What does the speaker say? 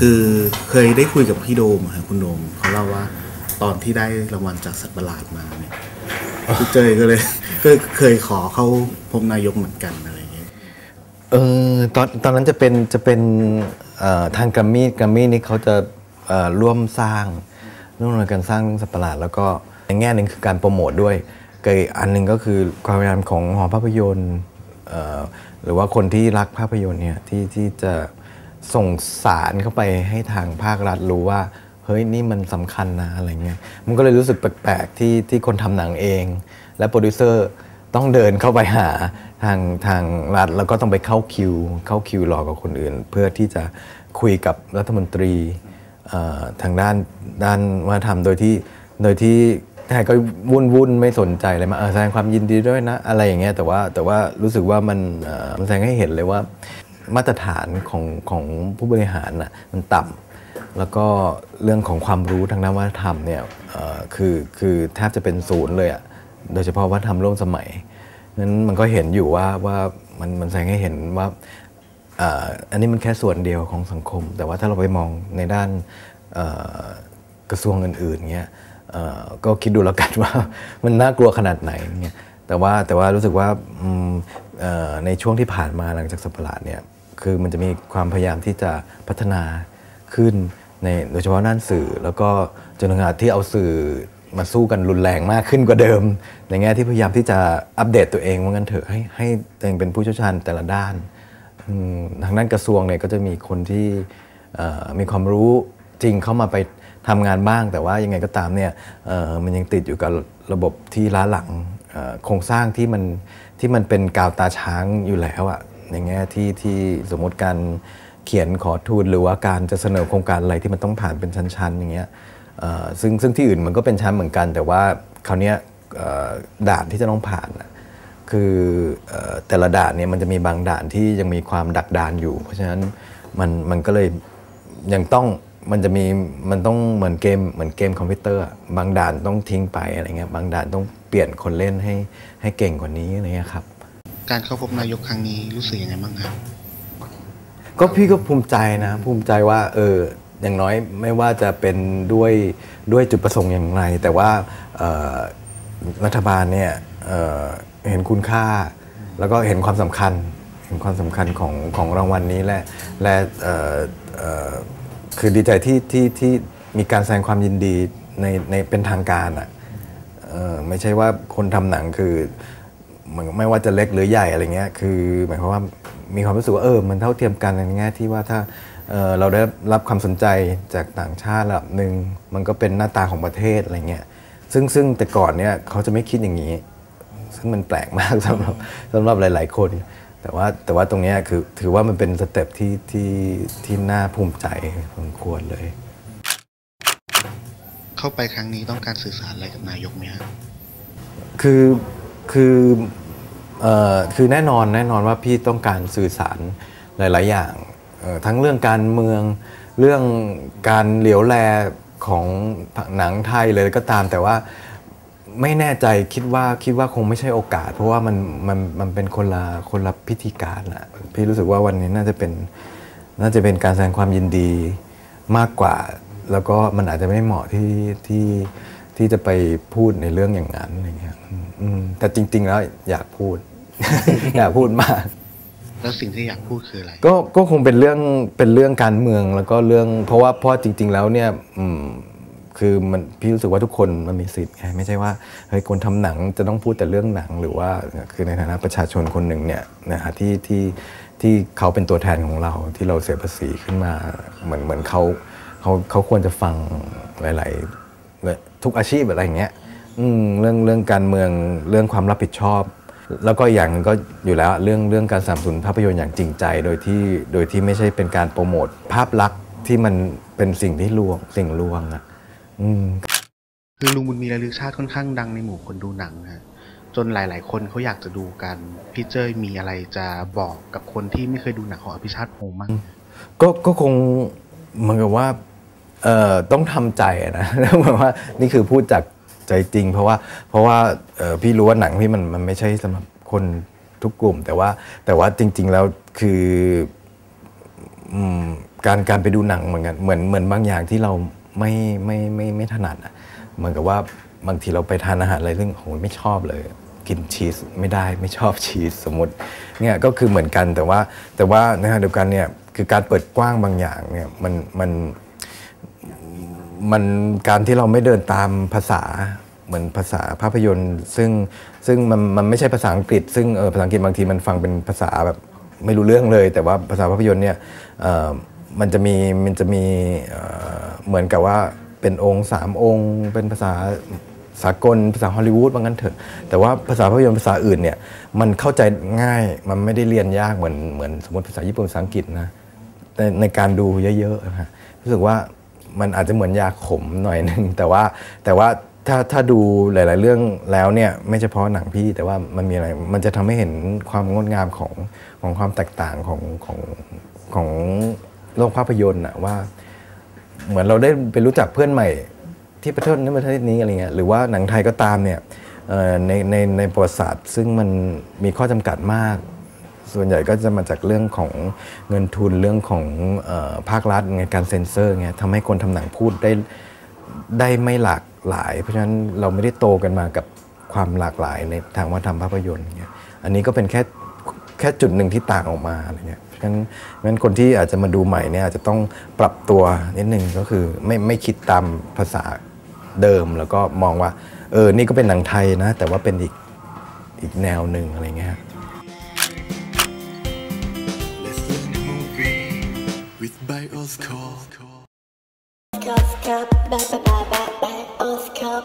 คือเคยได้คุยกับพี่โดมครับคุณโดมเขาเล่าว่าตอนที่ได้รางวัลจากสัตว์ประหลาดมาเนี่ยคือเจยก็เลยก็เคยขอเข้าพบนายกเหมือนกันอะไรอย่างเงี้ยเออตอนตอนนั้นจะเป็นจะเป็นทางกัมมี่กัมมี่นี่เขาจะร่วมสร้างร่วมการสร้างสัตว์ประหลาด แล้วก็ในแง่หนึ่งคือการโปรโมทด้วยกับอีกอันหนึ่งก็คือความพยายามของหอภาพยนตร์หรือว่าคนที่รักภาพยนตร์เนี่ยที่ที่จะ ส่งสารเข้าไปให้ทางภาครัฐรู้ว่า เฮ้ยนี่มันสำคัญนะอะไรเงี้ยมันก็เลยรู้สึกแปลกๆที่ที่คนทำหนังเอง และโปรดิวเซอร์ต้องเดินเข้าไปหาทางทางรัฐแล้วก็ต้องไปเข้าคิว เข้าคิวรอกับคนอื่น เพื่อที่จะคุยกับรัฐมนตรีทางด้านด้านวัฒนธรรมโดยที่โดยที่ใครก็วุ่นวุ่นๆไม่สนใจอะไรมาเออแสดงความยินดีด้วยนะ อะไรอย่างเงี้ยแต่ว่าแต่ว่ารู้สึกว่ามันแสดงให้เห็นเลยว่า มาตรฐานของของผู้บริหารน่ะมันต่ำแล้วก็เรื่องของความรู้ทางด้านวัฒนธรรมเนี่ยคือคือแทบจะเป็นศูนย์เลยอะโดยเฉพาะวัฒนธรรมร่วมสมัยนั้นมันก็เห็นอยู่ว่าว่ามันมันแสดงให้เห็นว่าอ่ออันนี้มันแค่ส่วนเดียวของสังคม แต่ว่าถ้าเราไปมองในด้านกระทรวงอื่นๆเงี้ยอ่อก็คิดดูแล้วกันว่ามันน่ากลัวขนาดไหนเงี้ยแต่ว่าแต่ว่ารู้สึกว่าอืมเอ่อในช่วงที่ผ่านมาหลังจากสัปหลาดเนี่ย คือมันจะมีความพยายามที่จะพัฒนาขึ้นในโดยเฉพาะด้านสื่อ แล้วก็จนถึงขนาดที่เอาสื่อมาสู้กันรุนแรงมากขึ้นกว่าเดิม ในแง่ที่พยายามที่จะอัปเดตตัวเองว่างั้นเถอะให้ให้ตัวเองเป็นผู้เชี่ยวชาญแต่ละด้านทางด้านกระทรวงเนี่ยก็จะมีคนที่มีความรู้จริงเข้ามาไปทำงานบ้าง แต่ว่ายังไงก็ตามเนี่ยมันยังติดอยู่กับระบบที่ล้าหลังโครงสร้างที่มันที่มันเป็นกาวตาช้างอยู่แล้วอะ ในแง่ที่ที่สมมติการเขียนขอทูลหรือว่าการจะเสนอโครงการอะไรที่มันต้องผ่านเป็นชั้นๆอย่างเงี้ยซึ่งซึ่งที่อื่นมันก็เป็นชั้นเหมือนกัน แต่ว่าคราวเนี้ยด่านที่จะต้องผ่านคือแต่ละด่านเนี่ยมันจะมีบางด่านที่ยังมีความดักดานอยู่ เพราะฉะนั้นมันมันก็เลยยังต้องมันจะมีมันต้องเหมือนเกมเหมือนเกมคอมพิวเตอร์ บางด่านต้องทิ้งไปอะไรเงี้ยบางด่านต้องเปลี่ยนคนเล่นให้ให้เก่งกว่านี้อะไรเงี้ยครับ การเข้าพบนายกครั้งนี้รู้สึกยังไงบ้างครับ ก็พี่ก็ภูมิใจนะ ภูมิใจว่าเอออย่างน้อยไม่ว่าจะเป็นด้วยด้วยจุดประสงค์อย่างไร แต่ว่ารัฐบาลเนี่ยเเห็นคุณค่า แล้วก็เห็นความสำคัญเห็นความสำคัญของของรางวัลนี้และและคือดีใจที่ที่ที่มีการแสดงความยินดีในในเป็นทางการอะเอ่อไม่ใช่ว่าคนทำหนังคือ เหมือนไม่ว่าจะเล็กหรือใหญ่อะไรเงี้ยคือหมายความว่ามีความรู้สึกว่าเออมันเท่าเทียมกันในแง่ที่ว่าถ้าเอ่อเราได้รับความสนใจจากต่างชาติระดับหนึ่งมันก็เป็นหน้าตาของประเทศอะไรเงี้ยซึ่งซึ่งแต่ก่อนเนี่ยเขาจะไม่คิดอย่างนี้ ซึ่งมันแปลกมากสำหรับสำหรับหลาย ๆ คน แต่ว่าแต่ว่าตรงเนี้ยคือถือว่ามันเป็นสเต็ปที่ที่ที่น่าภูมิใจพอสมควรเลย เข้าไปครั้งนี้ต้องการสื่อสารอะไรกับนายกไหมครับคือ คืออคือแน่นอนแน่นอนว่าพี่ต้องการสื่อสารหลาย ๆ อย่างทั้งเรื่องการเมืองเรื่องการเหลียวแลของหนังไทยเลยก็ตาม แต่ว่าไม่แน่ใจคิดว่าคิดว่าคงไม่ใช่โอกาส เพราะว่ามันมันมันเป็นคนละคนละพิธีการอะพี่รู้สึกว่าวันนี้น่าจะเป็นน่าจะเป็นการแสดงความยินดีมากกว่า แล้วก็มันอาจจะไม่เหมาะที่ที่ ที่จะไปพูดในเรื่องอย่างนั้นอะไรเงี้ยอืมอืมแต่จริง ๆ แล้วอยากพูด อยากพูดมาก แล้วสิ่งที่อยากพูดคืออะไร ก็ก็คงเป็นเรื่องเป็นเรื่องการเมืองแล้วก็เรื่อง เพราะว่าเพราะจริง ๆ แล้วเนี่ยอืมคือมันพี่รู้สึกว่าทุกคนมันมีสิทธิ์ไงไม่ใช่ว่าเฮ้ยคนทำหนังจะต้องพูดแต่เรื่องหนังหรือว่าคือในฐานะประชาชนคนหนึ่งเนี่ยนะฮะที่ที่ที่เขาเป็นตัวแทนของเราที่เราเสียภาษีขึ้นมาเหมือนเหมือนเขาเขาเขาควรจะฟังหลาย ๆ ทุกอาชีพอะไรอย่างเงี้ยอืมเรื่องเรื่องการเมืองเรื่องความรับผิดชอบ แล้วก็อย่างหนึงก็อยู่แล้วเรื่องเรื่องการสนับสนุนภาพยนตร์อย่างจริงใจ โดยที่โดยที่ไม่ใช่เป็นการโปรโมทภาพลักษณ์ที่มันเป็นสิ่งที่ลวงสิ่งลวงอะอืมคือลุงบุญมีระลึกชาติค่อนข้างดังในหมู่คนดูหนังฮะจนหลาย ๆ คนเขาอยากจะดูกัน พี่เจ้ยมีอะไรจะบอกกับคนที่ไม่เคยดูหนังของอภิชาติพงษ์มั้งก็ก็คงเหมือนกับว่า เอ่อต้องทำใจนะเหมือนว่านี่คือพูดจากใจจริง เพราะว่าเพราะว่าพี่รู้ว่าหนังพี่มันมันไม่ใช่สำหรับคนทุกกลุ่ม แต่ว่าแต่ว่าจริง ๆ แล้วคืออการการไปดูหนังเหมือนกันเหมือนเหมือนบางอย่างที่เราไม่ไม่ไม่ไม่ถนัดอะเหมือนกับว่าบางทีเราไปทานอาหารอะไรซึ่งโหไม่ชอบเลย กินชีสไม่ได้ไม่ชอบชีสสมมติเนี่ยก็คือเหมือนกันแต่ว่าแต่ว่าในขณะเดียวกันเนี่ยคือการเปิดกว้างบางอย่างเนี่ยมันมัน มันการที่เราไม่เดินตามภาษาเหมือนภาษาภาพยนตร์ ซึ่งซึ่งมันมันไม่ใช่ภาษาอังกฤษ ซึ่งเออภาษาอังกฤษบางทีมันฟังเป็นภาษาแบบไม่รู้เรื่องเลย แต่ว่าภาษาภาพยนตร์เนี่ยมันจะมีมันจะมีเหมือนกับว่าเป็นองค์สามองค์ เป็นภาษาสากลภาษาฮอลลีวูดว่างั้นเถอะ แต่ว่าภาษาภาพยนตร์ภาษาอื่นเนี่ยมันเข้าใจง่ายมันไม่ได้เรียนยากเหมือนเหมือนสมมติภาษาญี่ปุ่นภาษาอังกฤษนะในในการดูเยอะๆนะฮะรู้สึกว่า มันอาจจะเหมือนยาขมหน่อยหนึงแต่ว่าแต่ว่าถ้าถ้าดูหลาย ๆ เรื่องแล้วเนี่ยไม่เฉพาะหนังพี่แต่ว่ามันมีอะไรมันจะทำให้เห็นความงดงามของของความแตกต่างของของของโลกภาพยนตร์อะว่า เหมือนเราได้ไปรู้จักเพื่อนใหม่ ที่ประเทศนั้นประเทศนี้อะไรเงี้ยหรือว่าหนังไทยก็ตามเนี่ยในในในประวัติศาสตร์ซึ่งมันมีข้อจำกัดมาก ส่วนใหญ่ก็จะมาจากเรื่องของเงินทุนเรื่องของออภาครัฐไงการเซ็นเซอร์ไงทำให้คนทำหนังพูดได้ได้ไม่หลากหลาย เพราะฉะนั้นเราไม่ได้โตกันมากับความหลากหลายในทางวัฒนธรรมภาพยนตร์เงี้ยอันนี้ก็เป็นแค่แค่จุดหนึ่งที่ต่างออกมาอะไรเงี้ยเพราะฉะนั้นเพราะฉะนั้นคนที่อาจจะมาดูใหม่เนี่ยอาจจะต้องปรับตัวนิดนึงก็คือไม่ไม่คิดตามภาษาเดิมแล้วก็มองว่าเออ นี่ก็เป็นหนังไทยนะ แต่ว่าเป็นอีกอีกแนวหนึ่งอะไรเงี้ย with Bioscope. Cup,